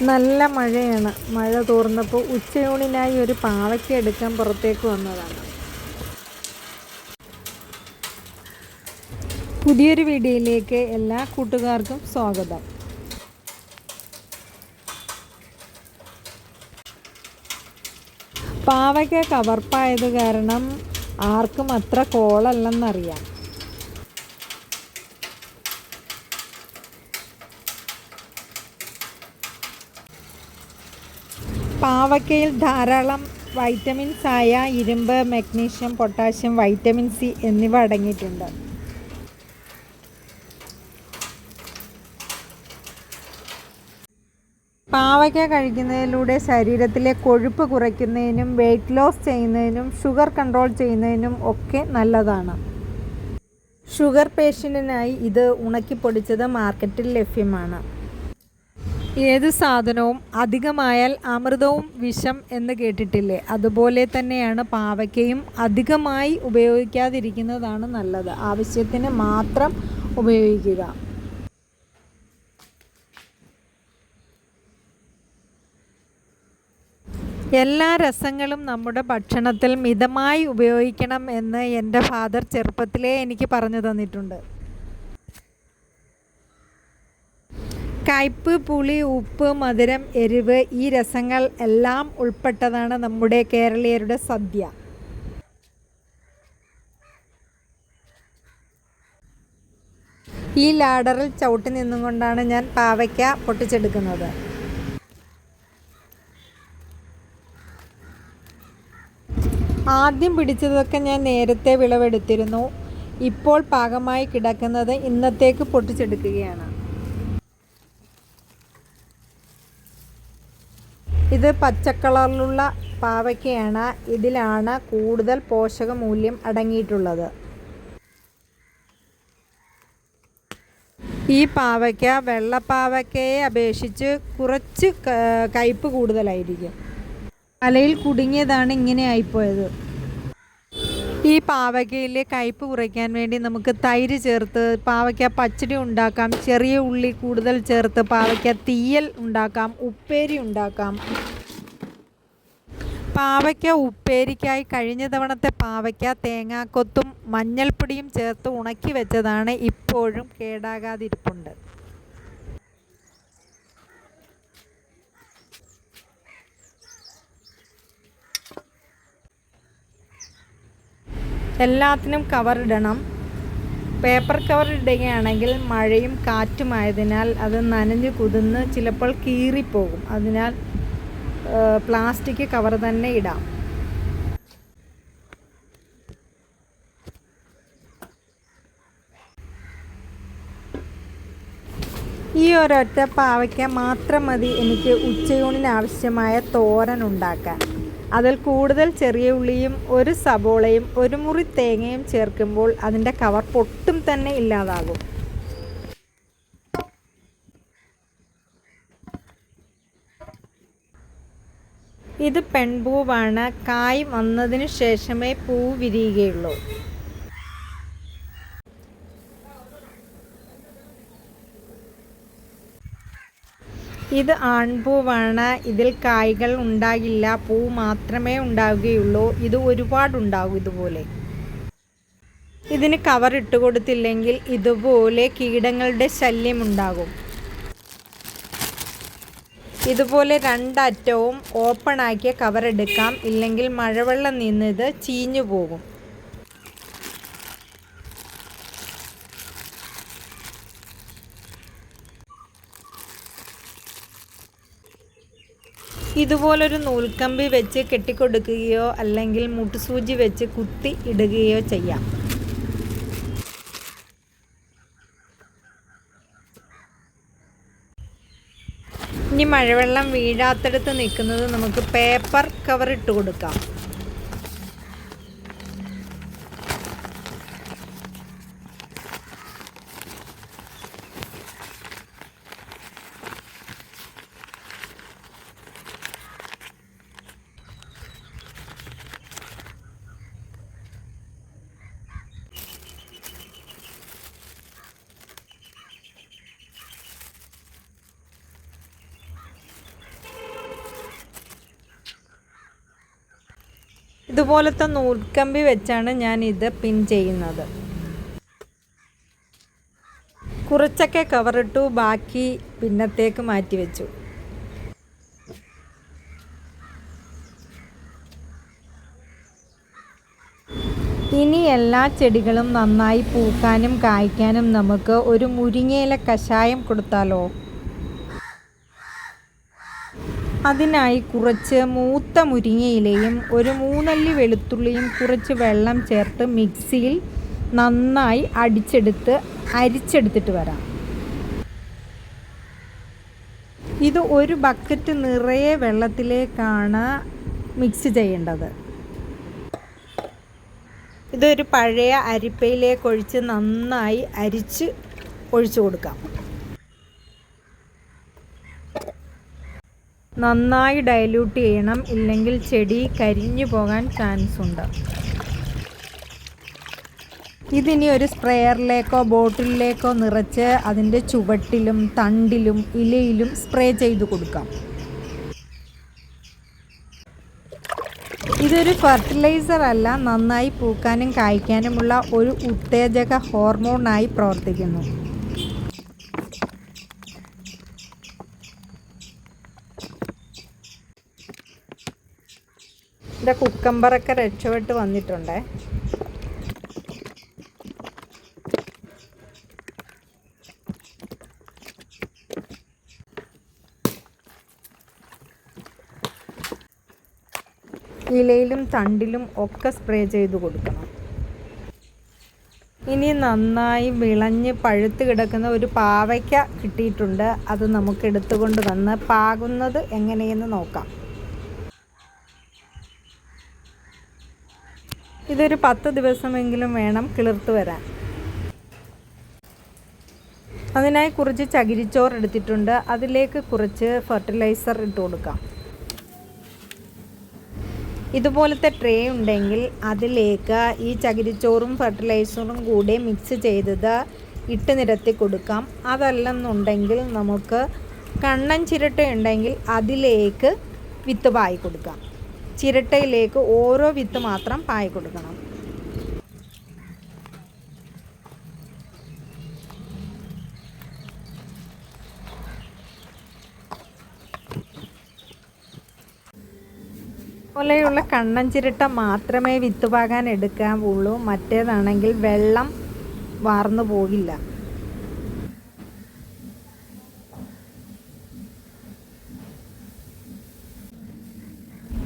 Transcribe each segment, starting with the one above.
നല്ല മഴയാണ്. മഴ തോർന്നപ്പോൾ ഉച്ചയൂണിനായി ഒരു പാവയ്ക്ക എടുക്കാൻ പുറത്തേക്ക് വന്നതാണ്. പുതിയൊരു വീഡിയോയിലേക്ക് എല്ലാ കൂട്ടുകാർക്കും സ്വാഗതം. പാവയ്ക്ക കവർപ്പായത് കാരണം ആർക്കും അത്ര കോളല്ലെന്നറിയാം. പാവയ്ക്കയിൽ ധാരാളം വൈറ്റമിൻസ് ആയ ഇരുമ്പ് മഗ്നീഷ്യം പൊട്ടാഷ്യം വൈറ്റമിൻ സി എന്നിവ അടങ്ങിയിട്ടുണ്ട്. പാവയ്ക്ക കഴിക്കുന്നതിലൂടെ ശരീരത്തിലെ കൊഴുപ്പ് കുറയ്ക്കുന്നതിനും വെയിറ്റ് ലോസ് ചെയ്യുന്നതിനും ഷുഗർ കൺട്രോൾ ചെയ്യുന്നതിനും ഒക്കെ നല്ലതാണ്. ഷുഗർ പേഷ്യന്റിനായി ഇത് ഉണക്കിപ്പൊടിച്ചത് മാർക്കറ്റിൽ ലഭ്യമാണ്. ഏത് സാധനവും അധികമായാൽ അമൃതവും വിഷം എന്ന് കേട്ടിട്ടില്ലേ? അതുപോലെ തന്നെയാണ് പാവയ്ക്കയും അധികമായി ഉപയോഗിക്കാതിരിക്കുന്നതാണ് നല്ലത്. ആവശ്യത്തിന് മാത്രം ഉപയോഗിക്കുക. എല്ലാ രസങ്ങളും നമ്മുടെ ഭക്ഷണത്തിൽ മിതമായി ഉപയോഗിക്കണം എന്ന് എന്റെ ഫാദർ ചെറുപ്പത്തിലേ എനിക്ക് പറഞ്ഞു തന്നിട്ടുണ്ട്. കയ്പ് പുളി ഉപ്പ് മധുരം എരിവ് ഈ രസങ്ങൾ എല്ലാം ഉൾപ്പെട്ടതാണ് നമ്മുടെ കേരളീയരുടെ സദ്യ. ഈ ലാഡറിൽ ചവിട്ടി നിന്നും കൊണ്ടാണ് ഞാൻ പാവയ്ക്ക പൊട്ടിച്ചെടുക്കുന്നത്. ആദ്യം പിടിച്ചതൊക്കെ ഞാൻ നേരത്തെ വിളവെടുത്തിരുന്നു. ഇപ്പോൾ പാകമായി കിടക്കുന്നത് ഇന്നത്തേക്ക് പൊട്ടിച്ചെടുക്കുകയാണ്. ഇത് പച്ചക്കളറിലുള്ള പാവയ്ക്കയാണ്. ഇതിലാണ് കൂടുതൽ പോഷകമൂല്യം അടങ്ങിയിട്ടുള്ളത്. ഈ പാവയ്ക്ക വെള്ളപ്പാവയ്ക്കയെ അപേക്ഷിച്ച് കുറച്ച് കയ്പ് കൂടുതലായിരിക്കും. തലയിൽ കുടുങ്ങിയതാണ് ഇങ്ങനെ ആയിപ്പോയത്. ഈ പാവയ്ക്കയിലെ കയ്പ് കുറയ്ക്കാൻ വേണ്ടി നമുക്ക് തൈര് ചേർത്ത് പാവയ്ക്ക പച്ചടി ഉണ്ടാക്കാം ചെറിയ ഉള്ളി കൂടുതൽ ചേർത്ത് പാവയ്ക്ക തീയൽ ഉണ്ടാക്കാം ഉപ്പേരി ഉണ്ടാക്കാം. പാവയ്ക്ക ഉപ്പേരിക്കായി കഴിഞ്ഞ തവണത്തെ പാവയ്ക്ക തേങ്ങാക്കൊത്തും മഞ്ഞൾപ്പൊടിയും ചേർത്ത് ഉണക്കി വെച്ചതാണ് ഇപ്പോഴും കേടാകാതിരിപ്പുണ്ട്. എല്ലാത്തിനും കവർ ഇടണം. പേപ്പർ കവർ ഇടുകയാണെങ്കിൽ മഴയും കാറ്റുമായതിനാൽ അത് നനഞ്ഞു കുതിർന്ന് ചിലപ്പോൾ കീറിപ്പോകും. അതിനാൽ പ്ലാസ്റ്റിക് കവർ തന്നെ ഇടാം. ഈ ഒരൊറ്റ പാവയ്ക്ക മാത്രം മതി. എനിക്ക് ഉച്ചയൂണിന് ആവശ്യമായ തോരൻ ഉണ്ടാക്കാൻ. അതിൽ കൂടുതൽ ചെറിയ ഉള്ളിയും ഒരു സബോളയും ഒരു മുറി തേങ്ങയും ചേർക്കുമ്പോൾ അതിന്റെ കവർ പൊട്ടും തന്നെ ഇല്ലാതാകും. ഇത് പെൺപൂവാണ്. കായ് വന്നതിന് ശേഷമേ പൂ വിരിയുകയുള്ളൂ. ഇത് ആൺപൂവാണ്. ഇതിൽ കായ്കൾ ഉണ്ടാകില്ല. പൂ മാത്രമേ ഉണ്ടാവുകയുള്ളൂ. ഇത് ഒരുപാടുണ്ടാകും ഇതുപോലെ. ഇതിന് കവർ ഇട്ട് കൊടുത്തില്ലെങ്കിൽ ഇതുപോലെ കീടങ്ങളുടെ ശല്യം ഉണ്ടാകും. ഇതുപോലെ രണ്ടറ്റവും ഓപ്പണാക്കിയ കവർ എടുക്കാം. ഇല്ലെങ്കിൽ മഴവെള്ളം നിന്ന് ഇത് ചീഞ്ഞു പോകും. ഇതുപോലൊരു നൂൽക്കമ്പി വെച്ച് കെട്ടിക്കൊടുക്കുകയോ അല്ലെങ്കിൽ മുട്ടുസൂചി വെച്ച് കുത്തി ഇടുകയോ ചെയ്യാം. ഇനി മഴവെള്ളം വീഴാത്തടുത്ത് നിൽക്കുന്നത് നമുക്ക് പേപ്പർ കവർ ഇട്ട് കൊടുക്കാം. ഇതുപോലത്തെ നൂൽക്കമ്പി വെച്ചാണ് ഞാൻ ഇത് പിൻ ചെയ്യുന്നത്. കുറച്ചൊക്കെ കവറിട്ടു ബാക്കി പിന്നത്തേക്ക് മാറ്റി വെച്ചു. ഇനി എല്ലാ ചെടികളും നന്നായി പൂക്കാനും കായ്ക്കാനും നമുക്ക് ഒരു മുരിങ്ങയില കഷായം കൊടുത്താലോ? അതിനായി കുറച്ച് മൂത്ത മുരിങ്ങയിലയും ഒരു മൂന്നല്ലി വെളുത്തുള്ളിയും കുറച്ച് വെള്ളം ചേർത്ത് മിക്സിയിൽ നന്നായി അടിച്ചെടുത്ത് അരിച്ചെടുത്തിട്ട് വരാം. ഇത് ഒരു ബക്കറ്റ് നിറയെ വെള്ളത്തിലേക്കാണ് മിക്സ് ചെയ്യേണ്ടത്. ഇതൊരു പഴയ അരിപ്പയിലേക്ക് ഒഴിച്ച് നന്നായി അരിച്ച് ഒഴിച്ചു കൊടുക്കാം. നന്നായി ഡയല്യൂട്ട് ചെയ്യണം ഇല്ലെങ്കിൽ ചെടി കരിഞ്ഞു പോകാൻ ചാൻസ് ഉണ്ട്. ഇതിനി ഒരു സ്പ്രേയറിലേക്കോ ബോട്ടിലേക്കോ നിറച്ച് അതിന്റെ ചുവട്ടിലും തണ്ടിലും ഇലയിലും സ്പ്രേ ചെയ്ത് കൊടുക്കാം. ഇതൊരു ഫെർട്ടിലൈസർ അല്ല നന്നായി പൂക്കാനും കായ്ക്കാനുമുള്ള ഒരു ഉത്തേജക ഹോർമോണായി പ്രവർത്തിക്കുന്നു. എന്റെ കുക്കമ്പറൊക്കെ രക്ഷപ്പെട്ട് വന്നിട്ടുണ്ടേ. ഇലയിലും തണ്ടിലും ഒക്കെ സ്പ്രേ ചെയ്ത് കൊടുക്കണം. ഇനി നന്നായി വിളഞ്ഞ് പഴുത്ത് കിടക്കുന്ന ഒരു പാവയ്ക്ക കിട്ടിയിട്ടുണ്ട്. അത് നമുക്ക് എടുത്തുകൊണ്ട് വന്ന് പാകുന്നത് എങ്ങനെയെന്ന് നോക്കാം. ഇതൊരു പത്ത് ദിവസമെങ്കിലും വേണം കിളിർത്ത് വരാൻ. അതിനായി കുറച്ച് ചകിരിച്ചോറ് എടുത്തിട്ടുണ്ട്. അതിലേക്ക് കുറച്ച് ഫെർട്ടിലൈസർ ഇട്ട് കൊടുക്കാം. ഇതുപോലത്തെ ട്രേ ഉണ്ടെങ്കിൽ അതിലേക്ക് ഈ ചകിരിച്ചോറും ഫെർട്ടിലൈസറും കൂടെ മിക്സ് ചെയ്തത് ഇട്ട് നിരത്തി കൊടുക്കാം. അതല്ലെന്നുണ്ടെങ്കിൽ നമുക്ക് കണ്ണൻ ചിരട്ട ഉണ്ടെങ്കിൽ അതിലേക്ക് വിത്ത് പായി കൊടുക്കാം. ചിരട്ടയിലേക്ക് ഓരോ വിത്ത് മാത്രം പായി കൊടുക്കണം. പോലെയുള്ള കണ്ണൻ ചിരട്ട മാത്രമേ വിത്ത് പാകാൻ എടുക്കാൻ ഉള്ളൂ. മറ്റേതാണെങ്കിൽ വെള്ളം വാർന്നു പോകില്ല.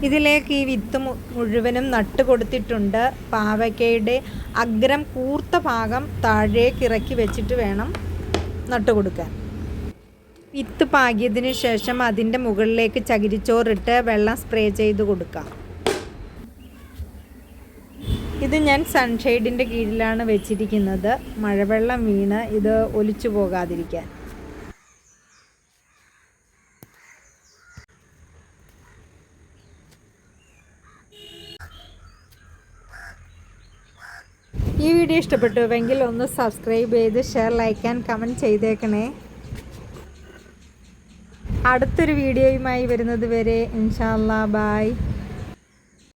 ഇതിലേക്ക് ഈ വിത്ത് മുഴുവനും നട്ട് കൊടുത്തിട്ടുണ്ട്. പാവയ്ക്കയുടെ അഗ്രം കൂർത്ത ഭാഗം താഴേക്ക് ഇറക്കി വെച്ചിട്ട് വേണം നട്ട് കൊടുക്കാൻ. വിത്ത് പാകിയതിന് ശേഷം അതിന്റെ മുകളിലേക്ക് ചകിരിച്ചോറിട്ട് വെള്ളം സ്പ്രേ ചെയ്ത് കൊടുക്കാം. ഇത് ഞാൻ സൺഷെയ്ഡിന്റെ കീഴിലാണ് വെച്ചിരിക്കുന്നത്. മഴവെള്ളം വീണ് ഇത് ഒലിച്ചു പോകാതിരിക്കാൻ. ഈ വീഡിയോ ഇഷ്ടപ്പെട്ടുവെങ്കിൽ ഒന്ന് സബ്സ്ക്രൈബ് ചെയ്ത് ഷെയർ ലൈക്ക് ആൻഡ് കമന്റ് ചെയ്തേക്കണേ. അടുത്തൊരു വീഡിയോയുമായി വരുന്നത് വരെ ഇൻഷാല്ലാ ബായ്